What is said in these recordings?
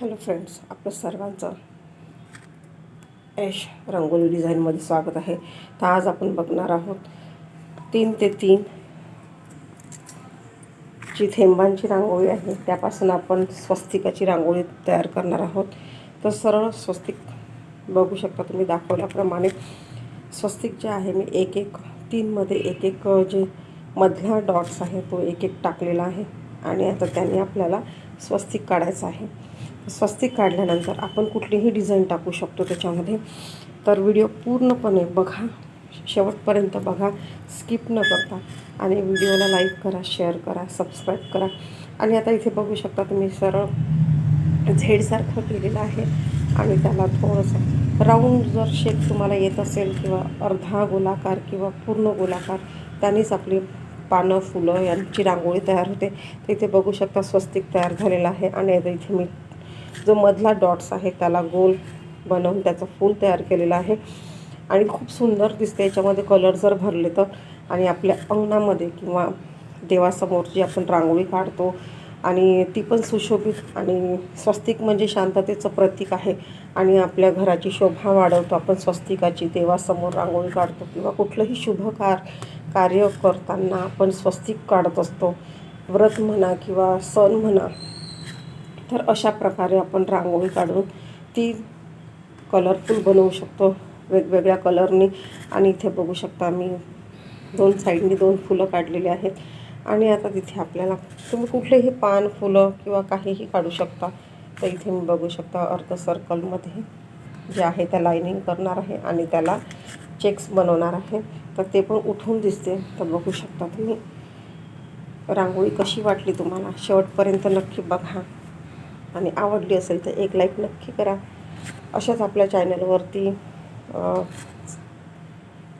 Hello friends आपलं सर्वांचं ऐश रंगोली डिझाईनमध्ये स्वागत आहे. तर आज आपण बघणार आहोत तीन ते तीन जी थेंबांची रांगोळी आहे त्यापासून आपण स्वस्तिकाची रांगोळी तयार करणार आहोत. तर सरळ स्वस्तिक बघू शकता तुम्ही दाखवल्याप्रमाणे स्वस्तिक जे आहे मी एक एक तीनमध्ये एक एक जे मधला डॉट्स आहे तो एक एक टाकलेला आहे. आणि आता त्याने आपल्याला स्वस्तिक काढायचं आहे. स्वस्तिक काढल्यानंतर आपण कुठलीही डिझाईन टाकू शकतो त्याच्यामध्ये. तर व्हिडिओ पूर्णपणे बघा. शेवटपर्यंत बघा. स्किप न करता. आणि व्हिडिओला लाईक करा शेअर करा सबस्क्राईब करा. आणि आता इथे बघू शकता तुम्ही सरळ झेडसारखं केलेलं आहे. आणि त्याला थोडंसं राऊंड जर शेप तुम्हाला येत असेल किंवा अर्धा गोलाकार किंवा पूर्ण गोलाकार त्यानेच आपली पानं फुलं यांची रांगोळी तयार होते. तर इथे बघू शकता स्वस्तिक तयार झालेलं आहे. आणि आता इथे मी जो मधला डॉट्स आहे त्याला गोल बनवून त्याचं फूल तयार केलेलं आहे. आणि खूप सुंदर दिसते याच्यामध्ये कलर जर भरले तर. आणि आपल्या अंगणामध्ये किंवा देवासमोर जी आपण रांगोळी काढतो. आणि ती पण सुशोभित आणि स्वस्तिक म्हणजे शांततेचं प्रतीक आहे. आणि आपल्या घराची शोभा वाढवतो. आपण स्वस्तिकाची देवासमोर रांगोळी काढतो किंवा कुठलंही शुभ कार कार्य करताना आपण स्वस्तिक काढत असतो. व्रत म्हणा किंवा सण म्हणा तर अशा प्रकारे आपण रांगोळी काढून ती कलरफुल बनवू शकतो. वेगवेगळ्या कलरनी आणि इथे बघू शकता मी दोन साईडनी दोन फुलं काढलेली आहेत. आणि आता तिथे आपल्याला तुम्ही कुठलेही पान फुलं किंवा काहीही काढू शकता. तर इथे मी बघू शकता अर्ध सर्कलमध्ये जे आहे त्या लाईनिंग करणार आहे आणि त्याला चेक्स बनवणार आहे. तर ते पण उठून दिसते. तर बघू शकता तुम्ही. रांगोळी कशी वाटली तुम्हाला? शेवटपर्यंत नक्की बघा. आणि आवडली असेल तर एक लाईक नक्की करा. अशाच आपल्या चॅनलवरती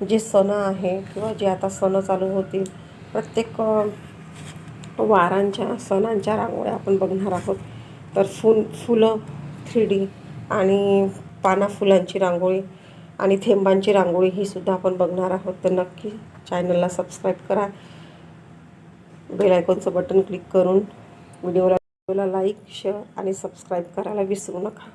जे सण आहे किंवा जे आता सण चालू होतील प्रत्येक वारांच्या सणांच्या रांगोळ्या आपण बघणार आहोत. तर फुल फुलं थ्री डी आणि पाना फुलांची रांगोळी आणि थेंबांची रांगोळी ही सुद्धा आपण बघणार आहोत. तर नक्की चॅनलला सबस्क्राईब करा. बेल आयकॉनचं बटन क्लिक करून व्हिडिओला व्हिडिओला लाईक शेअर आणि सबस्क्राईब करायला विसरू नका.